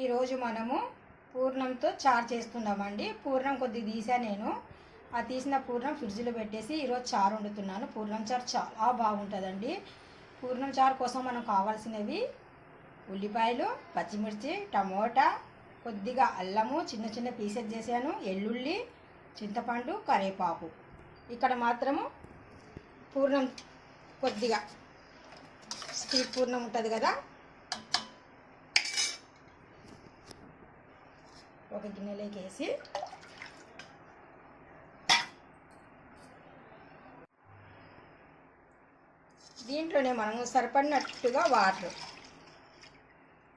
ఈరోజు మనము పూర్ణంతో చారు చేస్తున్నామండి. పూర్ణం కొద్దిగా తీసా నేను. ఆ తీసిన పూర్ణం ఫ్రిడ్జ్లో పెట్టేసి ఈరోజు చారు వండుతున్నాను. పూర్ణం చారు చాలా బాగుంటుందండి. పూర్ణం చారు కోసం మనకు కావాల్సినవి ఉల్లిపాయలు పచ్చిమిర్చి టమోటా కొద్దిగా అల్లము చిన్న చిన్న పీసెస్ చేశాను. ఎల్లుల్లి చింతపండు కరివేపాకు ఇక్కడ మాత్రము పూర్ణం కొద్దిగా స్వీట్ పూర్ణం ఉంటుంది కదా. ఒక గిన్నెలోకి వేసి దీంట్లోనే మనము సరిపడినట్టుగా వాటర్.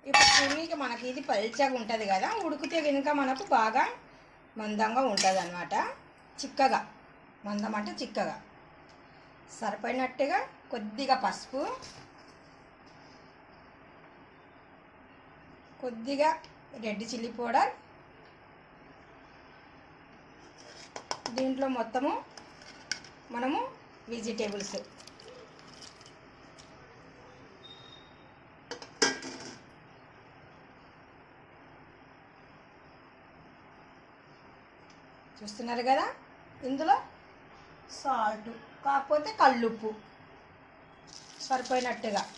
ఇప్పుడు పులికి మనకి ఇది పల్చగా ఉంటుంది కదా ఉడికితే కనుక మనకు బాగా మందంగా ఉంటుంది అనమాట చిక్కగా. మందం అంటే చిక్కగా. సరిపడినట్టుగా కొద్దిగా పసుపు. కొద్దిగా రెడ్ చిల్లీ పౌడర్. దీంట్లో మొత్తము మనము వెజిటేబుల్స్ చూస్తున్నారు కదా? ఇందులో సాల్ట్ కాకపోతే కల్లుప్పు. సరిపోయినట్టుగా.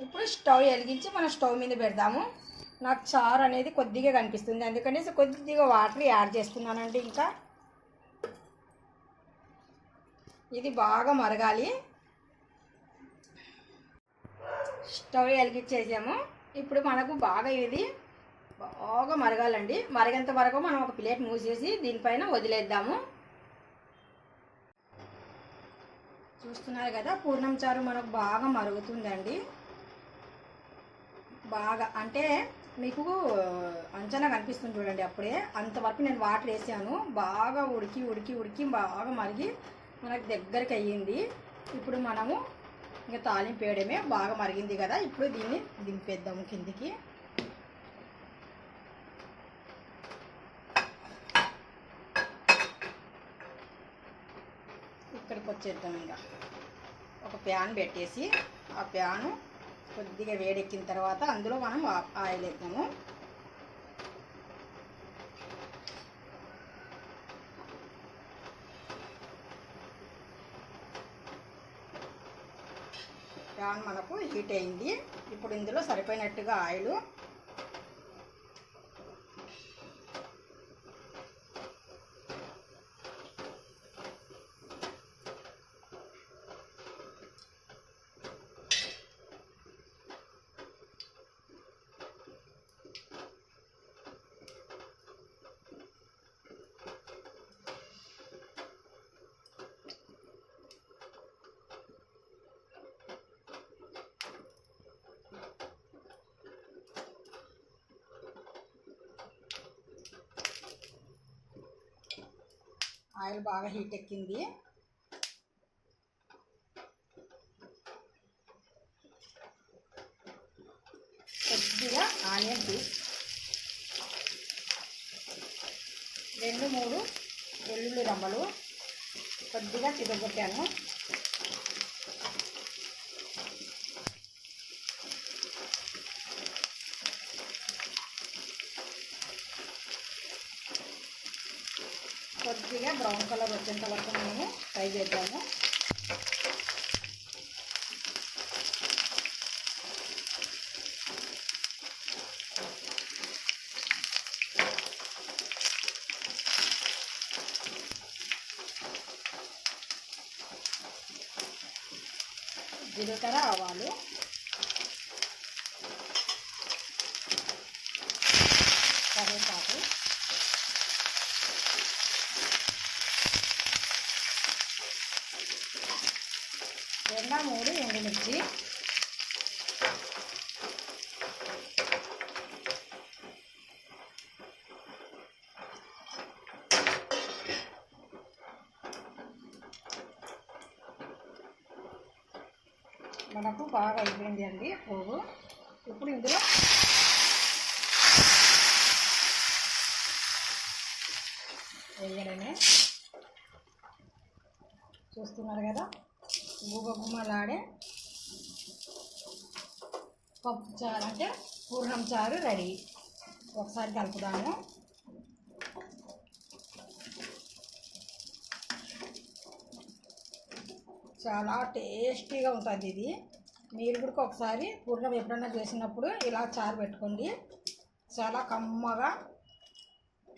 ఇప్పుడు స్టవ్ వెలిగించి మనం స్టవ్ మీద పెడదాము. నాకు చారు అనేది కొద్దిగా కనిపిస్తుంది. అందుకనేసి కొద్దిగా వాటర్ యాడ్ చేస్తున్నానండి ఇంకా. ఇది బాగా మరగాలి. స్టవ్ వెలిగించేసాము. ఇప్పుడు మనకు బాగా ఇది బాగా మరగాలండి. మరిగేంత వరకు మనం ఒక ప్లేట్ మూసేసి దీనిపైన వదిలేద్దాము. చూస్తున్నారు కదా పూర్ణం చారు మనకు బాగా మరుగుతుందండి. బాగా అంటే మీకు అంచనా కనిపిస్తుంది చూడండి అప్పుడే. అంతవరకు నేను వాటర్ వేసాను. బాగా ఉడికి ఉడికి ఉడికి బాగా మరిగి మనకు దగ్గరికి అయ్యింది. ఇప్పుడు మనము ఇంకా తాలింపు వేయడమే బాగా మరిగింది కదా. ఇప్పుడు దీన్ని దింపేద్దాము కిందికి. ఇక్కడికి వచ్చేద్దాం ఇంకా. ఒక ప్యాన్ పెట్టేసి ఆ ప్యాను కొద్దిగా వేడెక్కిన తర్వాత అందులో మనం ఆ- ఆయిల్ వేద్దాము. ప్యాన్ మనకు హీట్ అయింది. ఇప్పుడు ఇందులో సరిపోయినట్టుగా ఆయిల్ ఆయిల్ బాగా హీట్ ఎక్కింది. కొద్దిగా ఆనియన్ పీస్ రెండు మూడు వెల్లుల్లి రమ్మలు. కొద్దిగా చిదగొట్టాను కొద్దిగా బ్రౌన్ కలర్ వచ్చేంత వరకు మేము ఫ్రై చేద్దాము. జీలకర్ర ఆవాలు. కరివేపాకు రెండు మూడు ఎండుమిర్చి. మనకు బాగా అయిపోయింది అండి పువ్వు ఇప్పుడు ఇందులో వేయడమే. చూస్తున్నారు కదా? గుమ్మ పప్పు చారు అంటే పూర్ణం చారు రెడీ. ఒకసారి కలుపుదాము. చాలా టేస్టీగా ఉంటుంది ఇది. మీరు కూడా ఒకసారి పూర్ణం ఎప్పుడన్నా చేసినప్పుడు ఇలా చారు పెట్టుకోండి. చాలా కమ్మగా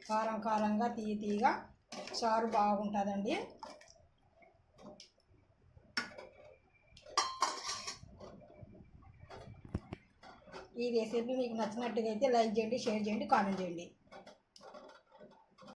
కారం కారంగా తీయ తీయగా చారు బాగుంటుందండి. ఈ రెసిపీ మీకు నచ్చినట్టుగా అయితే లైక్ చేయండి షేర్ చేయండి కామెంట్ చేయండి.